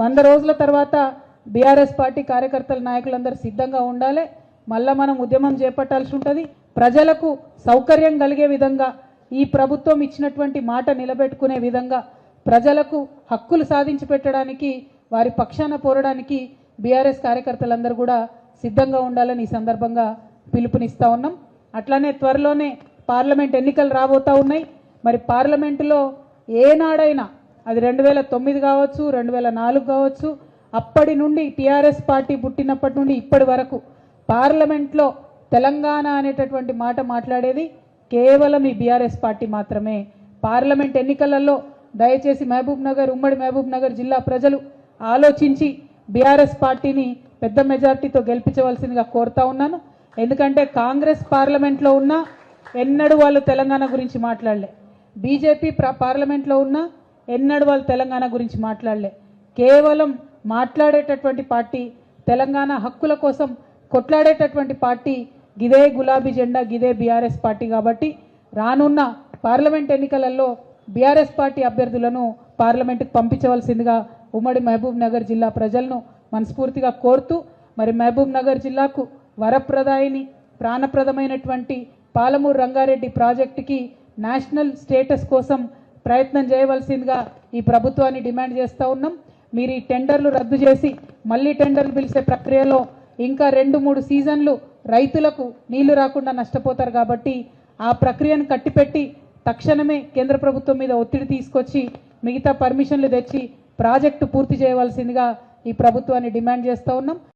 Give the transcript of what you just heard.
వంద రోజుల తర్వాత బీఆర్ఎస్ పార్టీ కార్యకర్తల నాయకులందరూ సిద్ధంగా ఉండాలి. మళ్ళా మనం ఉద్యమం చేపట్టాల్సి ఉంటుంది. ప్రజలకు సౌకర్యం కలిగే విధంగా ఈ ప్రభుత్వం ఇచ్చినటువంటి మాట నిలబెట్టుకునే విధంగా ప్రజలకు హక్కులు సాధించి పెట్టడానికి వారి పక్షాన పోరడానికి బీఆర్ఎస్ కార్యకర్తలందరూ కూడా సిద్ధంగా ఉండాలని ఈ సందర్భంగా పిలుపునిస్తా ఉన్నాం. అట్లానే త్వరలోనే పార్లమెంట్ ఎన్నికలు రాబోతా ఉన్నాయి. మరి పార్లమెంటులో ఏనాడైనా అది రెండు వేల తొమ్మిది కావచ్చు రెండు వేల నాలుగు కావచ్చు. అప్పటి నుండి టీఆర్ఎస్ పార్టీ పుట్టినప్పటి నుండి ఇప్పటి వరకు పార్లమెంట్లో తెలంగాణ అనేటటువంటి మాట మాట్లాడేది కేవలం ఈ బీఆర్ఎస్ పార్టీ మాత్రమే. పార్లమెంట్ ఎన్నికలలో దయచేసి మహబూబ్ నగర్ ఉమ్మడి మహబూబ్ నగర్ జిల్లా ప్రజలు ఆలోచించి బీఆర్ఎస్ పార్టీని పెద్ద మెజార్టీతో గెలిపించవలసిందిగా కోరుతా ఉన్నాను. ఎందుకంటే కాంగ్రెస్ పార్లమెంట్లో ఉన్నా ఎన్నడూ వాళ్ళు తెలంగాణ గురించి మాట్లాడలే. బీజేపీ పార్లమెంట్లో ఉన్నా ఎన్నడూ వాళ్ళు తెలంగాణ గురించి మాట్లాడలే. కేవలం మాట్లాడేటటువంటి పార్టీ తెలంగాణ హక్కుల కోసం కొట్లాడేటటువంటి పార్టీ గిదే గులాబీ జెండా గిదే బీఆర్ఎస్ పార్టీ కాబట్టి రానున్న పార్లమెంట్ ఎన్నికలలో బీఆర్ఎస్ పార్టీ అభ్యర్థులను పార్లమెంటుకు పంపించవలసిందిగా ఉమ్మడి మహబూబ్ నగర్ జిల్లా ప్రజలను మనస్ఫూర్తిగా కోరుతూ మరి మహబూబ్ నగర్ జిల్లాకు వరప్రదాయిని ప్రాణప్రదమైనటువంటి పాలమూరు రంగారెడ్డి ప్రాజెక్టుకి నేషనల్ స్టేటస్ కోసం ప్రయత్నం చేయవలసిందిగా ఈ ప్రభుత్వాన్ని డిమాండ్ చేస్తూ ఉన్నాం. మీరు ఈ టెండర్లు రద్దు చేసి మళ్ళీ టెండర్లు పిలిచే ప్రక్రియలో ఇంకా రెండు మూడు సీజన్లు రైతులకు నీళ్ళు రాకుండా నష్టపోతారు కాబట్టి ఆ ప్రక్రియను కట్టిపెట్టి తక్షణమే కేంద్ర ప్రభుత్వం మీద ఒత్తిడి తీసుకొచ్చి మిగతా పర్మిషన్లు తెచ్చి ప్రాజెక్టు పూర్తి చేయవలసిందిగా ఈ ప్రభుత్వాన్ని డిమాండ్ చేస్తూ ఉన్నాం.